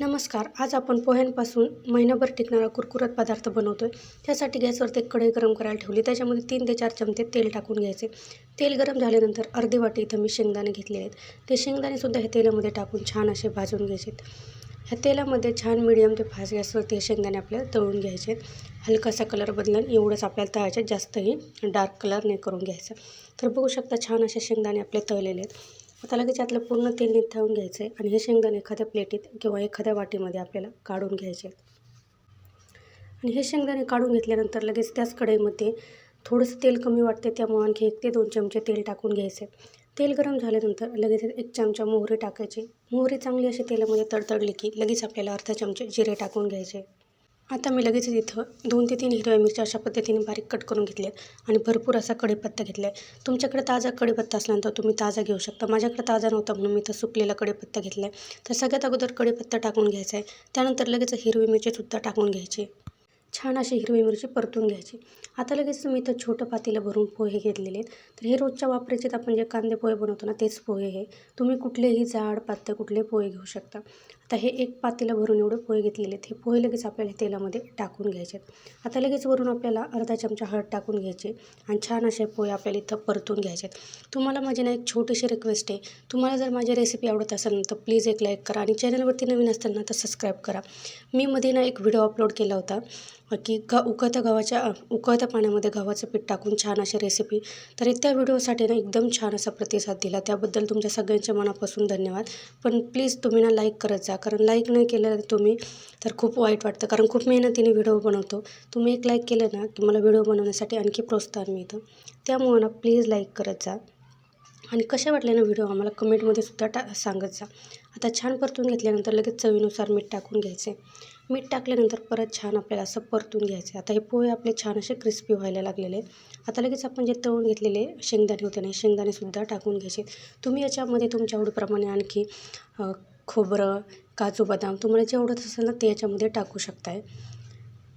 नमस्कार आज आपण पोह्यांपासून महिनाभर टिकणारा कुरकुरत पदार्थ बनवतो आहे त्यासाठी गॅसवरती ते कढई गरम करायला ठेवली. त्याच्यामध्ये तीन ते चार चमचे तेल टाकून घ्यायचे. तेल गरम झाल्यानंतर अर्धी वाटी इथं मी शेंगदाणे घेतले आहेत. ते शेंगदाणेसुद्धा हे तेलामध्ये टाकून छान असे भाजून घ्यायचे ह्या तेलामध्ये छान मिडियम ते फास्ट गॅसवर ते शेंगदाणे आपल्याला तळून घ्यायचे हलकासा कलर बदलून एवढंच आपल्याला तळायचे जास्तही डार्क कलर नाही करून घ्यायचं. तर बघू शकता छान असे शेंगदाणे आपले तळलेले आहेत. आता लगेच यातलं पूर्ण तेल निथळून घ्यायचं आहे आणि हे शेंगदाणे एखाद्या प्लेटीत किंवा एखाद्या वाटीमध्ये आपल्याला काढून घ्यायचे आणि हे शेंगदाणे काढून घेतल्यानंतर लगेच त्याच कढईमध्ये थोडंसं तेल कमी वाटते त्यामुळे आणखी एक ते दोन चमचे तेल टाकून घ्यायचे तेल गरम झाल्यानंतर लगेच एक चमचा मोहरी टाकायची. मोहरी चांगली अशी तेलामध्ये तडतडली की लगेच आपल्याला अर्धा चमचे जिरे टाकून घ्यायचे. आता मी लगेचच इथं दोन ते तीन हिरव्या मिरच्या अशा पद्धतीने बारीक कट करून घेतल्या आणि भरपूर असा कढीपत्ता घेतला आहे तुमच्याकडे ताजा कढीपत्ता असल्यानंतर तुम्ही ताजा घेऊ शकता. माझ्याकडे ताजा नव्हता म्हणून मी इथं सुकलेला कढीपत्ता घेतला आहे तर सगळ्यात अगोदर कढीपत्ता टाकून घ्यायचा आहे त्यानंतर लगेच हिरवी मिरचीसुद्धा टाकून घ्यायची. छान अशी हिरवी मिरची परतून घ्यायची. आता लगेच मी इथं छोटं पातेलं भरून पोहे घेतलेले आहेत. तर हे रोजच्या वापरायचे आपण जे कांदे पोहे बनवतो ना तेच पोहे हे. तुम्ही कुठलेही जाड पातळ कुठले पोहे घेऊ शकता. आता हे एक पातेलं भरून एवढे पोहे घेतलेले आहेत. हे पोहे लगेच आपल्याला तेलामध्ये टाकून घ्यायचे आता लगेच वरून आपल्याला अर्धा चमचा हळद टाकून घ्यायची आणि छान असे पोहे आपल्याला इथं परतून घ्यायचे तुम्हाला माझी ना एक छोटीशी रिक्वेस्ट आहे. तुम्हाला जर माझी रेसिपी आवडत असेल ना तर प्लीज एक लाईक करा आणि चॅनलवरती नवीन असताना तर सबस्क्राईब करा. मी मध्ये ना एक व्हिडिओ अपलोड केला होता. की ग उकळत्या गव्हाच्या उकळत्या पाण्यामध्ये गव्हाचं पीठ टाकून छान अशी रेसिपी तर त्या व्हिडिओसाठी ना एकदम छान असा प्रतिसाद दिला. त्याबद्दल तुमच्या सगळ्यांच्या मनापासून धन्यवाद. पण प्लीज तुम्ही ना लाईक करत जा. कारण लाईक नाही केलं तुम्ही तर खूप वाईट वाटतं. कारण खूप मेहनतीने व्हिडिओ बनवतो. तुम्ही एक लाईक केलं ना की मला व्हिडिओ बनवण्यासाठी आणखी प्रोत्साहन मिळतं. त्यामुळं ना प्लीज लाईक करत जा. आणि कशा वाटले ना व्हिडिओ आम्हाला कमेंटमध्ये सुद्धा टा सांगत जा. आता छान परतून घेतल्यानंतर लगेच चवीनुसार मीठ टाकून घ्यायचे. मीठ टाकल्यानंतर परत छान आपल्याला असं परतून घ्यायचे आता हे पोहे आपले छान असे क्रिस्पी व्हायला लागलेले आहेत. आता लगेच आपण जे तळून घेतलेले शेंगदाणे होते ना शेंगदाणेसुद्धा टाकून घ्यायचे तुम्ही याच्यामध्ये तुमच्या आवडीप्रमाणे आणखी खोबरं काजू बदाम तुम्हाला जे आवडत असेल ना ते याच्यामध्ये टाकू शकताय.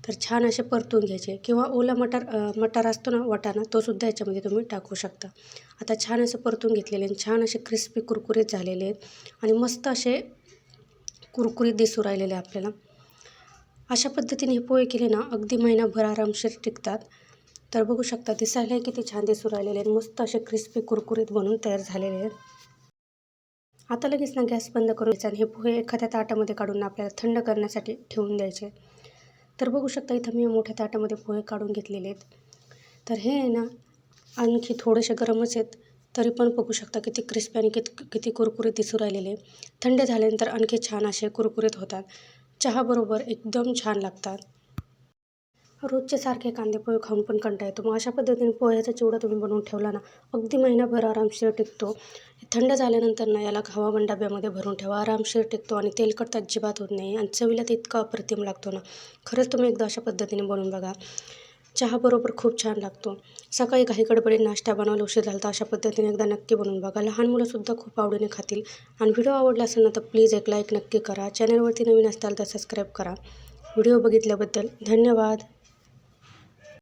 तर छान असे परतून घ्यायचे किंवा ओला मटार मटार असतो ना वाटाणा तोसुद्धा याच्यामध्ये तुम्ही टाकू शकता. आता छान असं परतून घेतलेले आणि छान असे क्रिस्पी कुरकुरीत झालेले आहेत. आणि मस्त असे कुरकुरीत दिसू राहिलेले आपल्याला. अशा पद्धतीने हे पोहे केले ना अगदी महिनाभर आरामशीर टिकतात. तर बघू शकता दिसायला किती छान दिसू राहिलेले आहेत. मस्त असे क्रिस्पी कुरकुरीत बनून तयार झालेले आहेत. आता लगेच ना गॅस बंद करून घ्यायचा आणि हे पोहे एखाद्या ताटामध्ये काढून आपल्याला थंड करण्यासाठी ठेवून द्यायचे. तर बघू शकता इथं मी मोठ्या ताटामध्ये पोहे काढून घेतलेले आहेत. तर हे आहे ना आणखी थोडेसे गरमच आहेत. तरी पण बघू शकता किती क्रिस्पी आणि किती किती कुरकुरीत दिसू राहिलेले. थंड झाल्यानंतर आणखी छान असे कुरकुरीत होतात. चहाबरोबर एकदम छान लागतात. रोजचे सारखे कांदे पोहे खाऊन पण कंटा येतो. मग अशा पद्धतीने पोह्याचा चिवडा तुम्ही बनवून ठेवला ना अगदी महिनाभर आरामशीर टिकतो. थंड झाल्यानंतर ना याला हवाबंद डब्यामध्ये भरून ठेवा. आरामशीर टिकतो आणि तेलकट अजिबात होत नाही आणि चवीला ते इतका अप्रतिम लागतो ना. खरंच तुम्ही एकदा अशा पद्धतीने बनवून बघा. चहाबरोबर खूप छान लागतो. सकाळी काही गडबडीत नाश्ता बनवायला उशीर झाला तर अशा पद्धतीने एकदा नक्की बनवून बघा. लहान मुलंसुद्धा खूप आवडीने खातील. आणि व्हिडिओ आवडला असेल ना तर प्लीज एक लाईक नक्की करा. चॅनलवरती नवीन असताल तर सबस्क्राईब करा. व्हिडिओ बघितल्याबद्दल धन्यवाद.